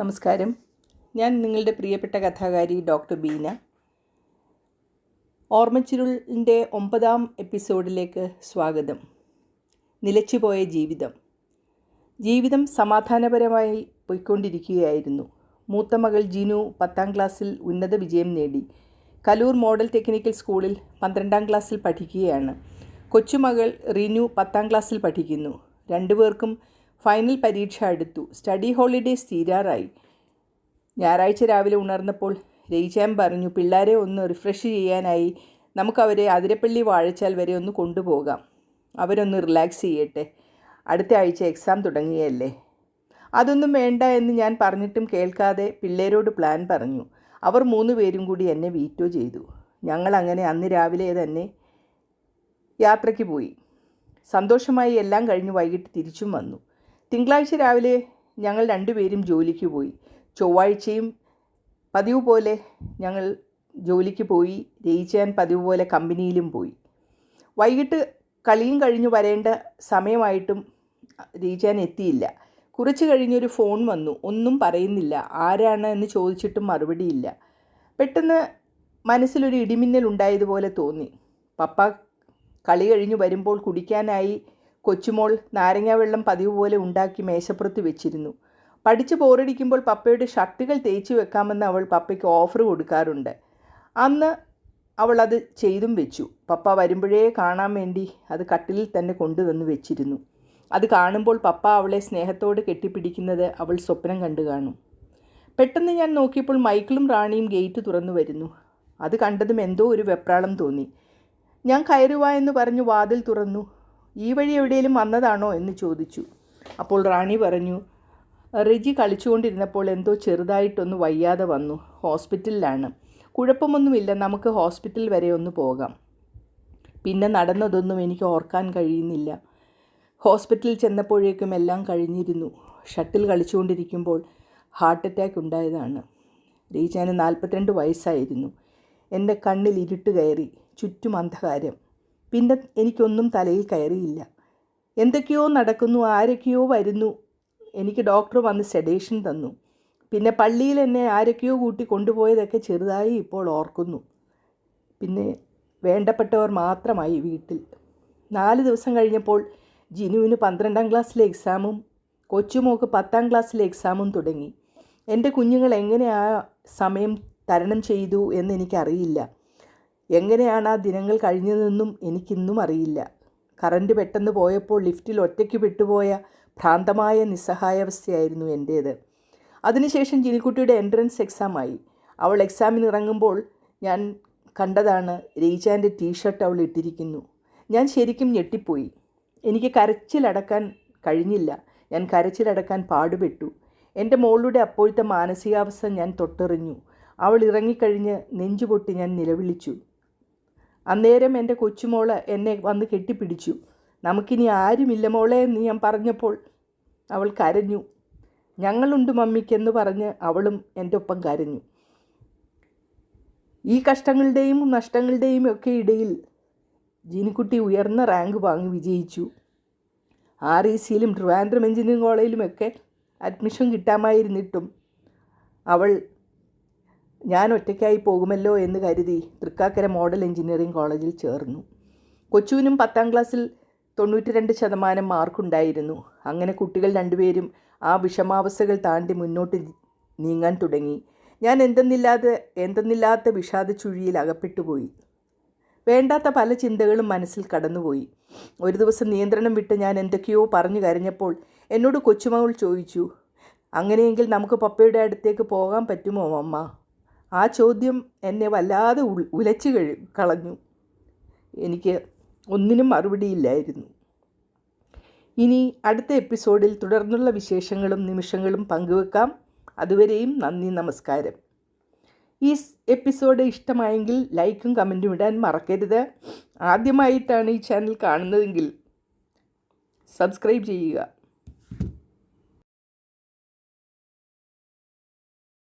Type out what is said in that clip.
നമസ്കാരം. ഞാൻ നിങ്ങളുടെ പ്രിയപ്പെട്ട കഥാകാരി ഡോക്ടർ ബീന. ഓർമ്മച്ചിരുളിന്റെ ഒമ്പതാം എപ്പിസോഡിലേക്ക് സ്വാഗതം. നിലച്ചുപോയ ജീവിതം. ജീവിതം സമാധാനപരമായി പോയിക്കൊണ്ടിരിക്കുകയായിരുന്നു. മൂത്ത മകൾ ജിനു പത്താം ക്ലാസ്സിൽ ഉന്നത വിജയം നേടി. കലൂർ മോഡൽ ടെക്നിക്കൽ സ്കൂളിൽ പന്ത്രണ്ടാം ക്ലാസ്സിൽ പഠിക്കുകയാണ്. കൊച്ചുമകൾ റിനു പത്താം ക്ലാസ്സിൽ പഠിക്കുന്നു. രണ്ടുപേർക്കും ഫൈനൽ പരീക്ഷ അടുത്തു. സ്റ്റഡി ഹോളിഡേസ് തീരാറായി ഞായറാഴ്ച രാവിലെ ഉണർന്നപ്പോൾ രയിച്ചാൻ പറഞ്ഞു പിള്ളേരെ ഒന്ന് റിഫ്രഷ് ചെയ്യാനായി. നമുക്കവരെ അതിരപ്പള്ളി വാഴച്ചാൽ വരെ ഒന്ന് കൊണ്ടുപോകാം. അവരൊന്ന് റിലാക്സ് ചെയ്യട്ടെ. അടുത്ത ആഴ്ച എക്സാം തുടങ്ങിയല്ലേ? അതൊന്നും വേണ്ട എന്ന് ഞാൻ പറഞ്ഞിട്ടും കേൾക്കാതെ പിള്ളേരോട് പ്ലാൻ പറഞ്ഞു. അവർ മൂന്ന് പേരും കൂടി എന്നെ വീറ്റോ ചെയ്തു. ഞങ്ങൾ അങ്ങനെ അന്ന് രാവിലെ തന്നെ യാത്രയ്ക്ക് പോയി. സന്തോഷമായി എല്ലാം കഴിഞ്ഞ് വൈകിട്ട് തിരിച്ചും വന്നു. തിങ്കളാഴ്ച രാവിലെ ഞങ്ങൾ രണ്ടുപേരും ജോലിക്ക് പോയി. ചൊവ്വാഴ്ചയും പതിവ് പോലെ ഞങ്ങൾ ജോലിക്ക് പോയി. ജയിച്ചാൻ പതിവ് പോലെ കമ്പനിയിലും പോയി. വൈകിട്ട് കളിയും കഴിഞ്ഞ് വരേണ്ട സമയമായിട്ടും ജയിച്ചാൻ എത്തിയില്ല. കുറച്ച് കഴിഞ്ഞൊരു ഫോൺ വന്നു. ഒന്നും പറയുന്നില്ല. ആരാണ് എന്ന് ചോദിച്ചിട്ടും മറുപടിയില്ല പെട്ടെന്ന് മനസ്സിലൊരു ഇടിമിന്നൽ ഉണ്ടായതുപോലെ തോന്നി. പപ്പ കളി കഴിഞ്ഞ് വരുമ്പോൾ കുടിക്കാനായി കൊച്ചുമോൾ നാരങ്ങാവെള്ളം പതിവ് പോലെ ഉണ്ടാക്കി മേശപ്പുറത്ത് വെച്ചിരുന്നു. പഠിച്ച് ബോറടിക്കുമ്പോൾ പപ്പയുടെ ഷർട്ടുകൾ തേച്ച് വെക്കാമെന്ന് അവൾ പപ്പയ്ക്ക് ഓഫർ കൊടുക്കാറുണ്ട്. അന്ന് അവൾ അത് ചെയ്തും വെച്ചു. പപ്പ വരുമ്പോഴേ കാണാൻ വേണ്ടി അത് കട്ടിലിൽ തന്നെ കൊണ്ടുവന്ന് വെച്ചിരുന്നു. അത് കാണുമ്പോൾ പപ്പ അവളെ സ്നേഹത്തോട് കെട്ടിപ്പിടിക്കുന്നത് അവൾ സ്വപ്നം കണ്ടു കാണും. പെട്ടെന്ന് ഞാൻ നോക്കിയപ്പോൾ മൈക്കിളും റാണിയും ഗേറ്റ് തുറന്നു വരുന്നു. അത് കണ്ടതും എന്തോ ഒരു വെപ്രാളം തോന്നി. ഞാൻ കയറുവാ എന്ന് പറഞ്ഞു വാതിൽ തുറന്നു. ഈ വഴി എവിടെയെങ്കിലും വന്നതാണോ എന്ന് ചോദിച്ചു. അപ്പോൾ റാണി പറഞ്ഞു റിജി കളിച്ചുകൊണ്ടിരുന്നപ്പോൾ എന്തോ ചെറുതായിട്ടൊന്ന് വയ്യാതെ വന്നു. ഹോസ്പിറ്റലിലാണ്. കുഴപ്പമൊന്നുമില്ല നമുക്ക് ഹോസ്പിറ്റൽ വരെ ഒന്ന് പോകാം. പിന്നെ നടന്നതൊന്നും എനിക്ക് ഓർക്കാൻ കഴിയുന്നില്ല. ഹോസ്പിറ്റലിൽ ചെന്നപ്പോഴേക്കും എല്ലാം കഴിഞ്ഞിരുന്നു. ഷട്ടിൽ കളിച്ചുകൊണ്ടിരിക്കുമ്പോൾ ഹാർട്ട് അറ്റാക്ക് ഉണ്ടായതാണ്. റീജാന് നാൽപ്പത്തിരണ്ട് വയസ്സായിരുന്നു. എന്റെ കണ്ണിൽ ഇരുട്ട് കയറി. ചുറ്റും അന്ധകാരം. പിന്നെ എനിക്കൊന്നും തലയിൽ കയറിയില്ല. എന്തൊക്കെയോ നടക്കുന്നു ആരൊക്കെയോ വരുന്നു. എനിക്ക് ഡോക്ടർ വന്ന് സെഡേഷൻ തന്നു. പിന്നെ പള്ളിയിൽ എന്നെ ആരൊക്കെയോ കൂട്ടി കൊണ്ടുപോയതൊക്കെ ചെറുതായി ഇപ്പോൾ ഓർക്കുന്നു. പിന്നെ വേണ്ടപ്പെട്ടവർ മാത്രമായി വീട്ടിൽ. നാല് ദിവസം കഴിഞ്ഞപ്പോൾ ജിനുവിന് പന്ത്രണ്ടാം ക്ലാസ്സിലെ എക്സാമും കൊച്ചുമോക്ക് പത്താം ക്ലാസ്സിലെ എക്സാമും തുടങ്ങി. എന്റെ കുഞ്ഞുങ്ങൾ എങ്ങനെ ആ സമയം തരണം ചെയ്തു എന്ന് എനിക്കറിയില്ല. എങ്ങനെയാണ് ആ ദിനങ്ങൾ കഴിഞ്ഞതെന്നും എനിക്കിന്നും അറിയില്ല. കറണ്ട് പെട്ടെന്ന് പോയപ്പോൾ ലിഫ്റ്റിൽ ഒറ്റയ്ക്ക് വിട്ടുപോയ ഭ്രാന്തമായ നിസ്സഹായാവസ്ഥയായിരുന്നു എന്റേത് അതിനുശേഷം ജിനിക്കുട്ടിയുടെ എൻട്രൻസ് എക്സാമായി. അവൾ എക്സാമിന് ഇറങ്ങുമ്പോൾ ഞാൻ കണ്ടതാണ് രയിച്ചാന്റെ ടീഷർട്ട് അവൾ ഇട്ടിരിക്കുന്നു. ഞാൻ ശരിക്കും ഞെട്ടിപ്പോയി. എനിക്ക് കരച്ചിലടക്കാൻ കഴിഞ്ഞില്ല. ഞാൻ കരച്ചിലടക്കാൻ പാടുപെട്ടു. എന്റെ മോളുടെ അപ്പോഴത്തെ മാനസികാവസ്ഥ ഞാൻ തൊട്ടെറിഞ്ഞു. അവൾ ഇറങ്ങിക്കഴിഞ്ഞ് നെഞ്ചുപൊട്ടി ഞാൻ നിലവിളിച്ചു. അന്നേരം എന്റെ കൊച്ചുമോൾ എന്നെ വന്ന് കെട്ടിപ്പിടിച്ചു. നമുക്കിനി ആരുമില്ല മോളെ എന്ന് ഞാൻ പറഞ്ഞപ്പോൾ അവൾ കരഞ്ഞു. ഞങ്ങളുണ്ട് മമ്മിക്കെന്ന് പറഞ്ഞ് അവളും എന്റെ ഒപ്പം കരഞ്ഞു. ഈ കഷ്ടങ്ങളുടെയും നഷ്ടങ്ങളുടെയും ഒക്കെ ഇടയിൽ ജീനിക്കുട്ടി ഉയർന്ന റാങ്ക് വാങ്ങി വിജയിച്ചു. ആർ ഇ സിയിലും ട്രിവാൻഡ്രം എഞ്ചിനീയറിംഗ് കോളേജിലുമൊക്കെ അഡ്മിഷൻ കിട്ടാമായിരുന്നിട്ടും അവൾ ഞാൻ ഒറ്റയ്ക്കായി പോകുമല്ലോ എന്ന് കരുതി തൃക്കാക്കര മോഡൽ എഞ്ചിനീയറിംഗ് കോളേജിൽ ചേർന്നു. കൊച്ചുവിനും പത്താം ക്ലാസ്സിൽ തൊണ്ണൂറ്റി രണ്ട് ശതമാനം മാർക്കുണ്ടായിരുന്നു. അങ്ങനെ കുട്ടികൾ രണ്ടുപേരും ആ വിഷമാവസ്ഥകൾ താണ്ടി മുന്നോട്ട് നീങ്ങാൻ തുടങ്ങി. ഞാൻ എന്തെന്നില്ലാതെ എന്തെന്നില്ലാത്ത വിഷാദ ചുഴിയിൽ അകപ്പെട്ടുപോയി. വേണ്ടാത്ത പല ചിന്തകളും മനസ്സിൽ കടന്നുപോയി. ഒരു ദിവസം നിയന്ത്രണം വിട്ട് ഞാൻ എന്തൊക്കെയോ പറഞ്ഞു കരഞ്ഞപ്പോൾ എന്നോട് കൊച്ചുമകൾ ചോദിച്ചു അങ്ങനെയെങ്കിൽ നമുക്ക് പപ്പയുടെ അടുത്തേക്ക് പോകാൻ പറ്റുമോ അമ്മ? ആ ചോദ്യം എന്നെ വല്ലാതെ ഉലച്ചു കളഞ്ഞു. എനിക്ക് ഒന്നിനും മറുപടിയില്ലായിരുന്നു. ഇനി അടുത്ത എപ്പിസോഡിൽ തുടർന്നുള്ള വിശേഷങ്ങളും നിമിഷങ്ങളും പങ്കുവെക്കാം. അതുവരെയും നന്ദി നമസ്കാരം. ഈ എപ്പിസോഡ് ഇഷ്ടമായെങ്കിൽ ലൈക്കും കമന്റും ഇടാൻ മറക്കരുത്. ആദ്യമായിട്ടാണ് ഈ ചാനൽ കാണുന്നതെങ്കിൽ സബ്സ്ക്രൈബ് ചെയ്യുക.